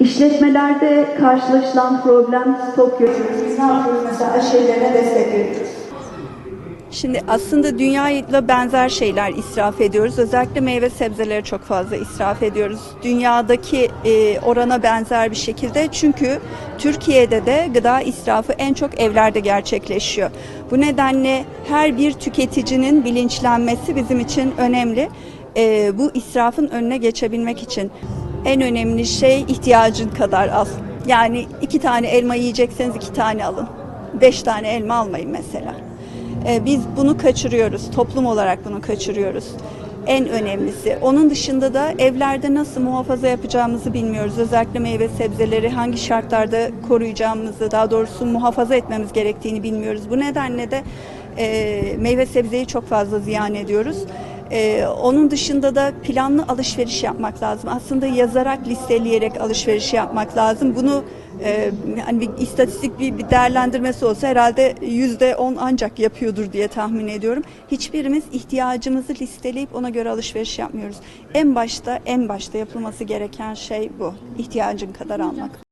İşletmelerde karşılaşılan problem stok yönetimi. Ne yapıyoruz mesela aşevilerine destek veriyoruz. Şimdi aslında dünyayla benzer şeyler israf ediyoruz. Özellikle meyve sebzeleri çok fazla israf ediyoruz. Dünyadaki e, orana benzer bir şekilde. Çünkü Türkiye'de de gıda israfı en çok evlerde gerçekleşiyor. Bu nedenle her bir tüketicinin bilinçlenmesi bizim için önemli. E, bu israfın önüne geçebilmek için en önemli şey ihtiyacın kadar al. Yani iki tane elma yiyecekseniz iki tane alın. Beş tane elma almayın mesela. Ee, Biz bunu kaçırıyoruz. Toplum olarak bunu kaçırıyoruz. En önemlisi. Onun dışında da evlerde nasıl muhafaza yapacağımızı bilmiyoruz. Özellikle meyve sebzeleri hangi şartlarda koruyacağımızı, daha doğrusu muhafaza etmemiz gerektiğini bilmiyoruz. Bu nedenle de e, meyve sebzeyi çok fazla ziyan ediyoruz. Ee, onun dışında da planlı alışveriş yapmak lazım. Aslında yazarak, listeleyerek alışveriş yapmak lazım. Bunu e, hani bir istatistik bir, bir değerlendirmesi olsa herhalde yüzde on ancak yapıyordur diye tahmin ediyorum. Hiçbirimiz ihtiyacımızı listeleyip ona göre alışveriş yapmıyoruz. En başta en başta yapılması gereken şey bu. İhtiyacın kadar almak.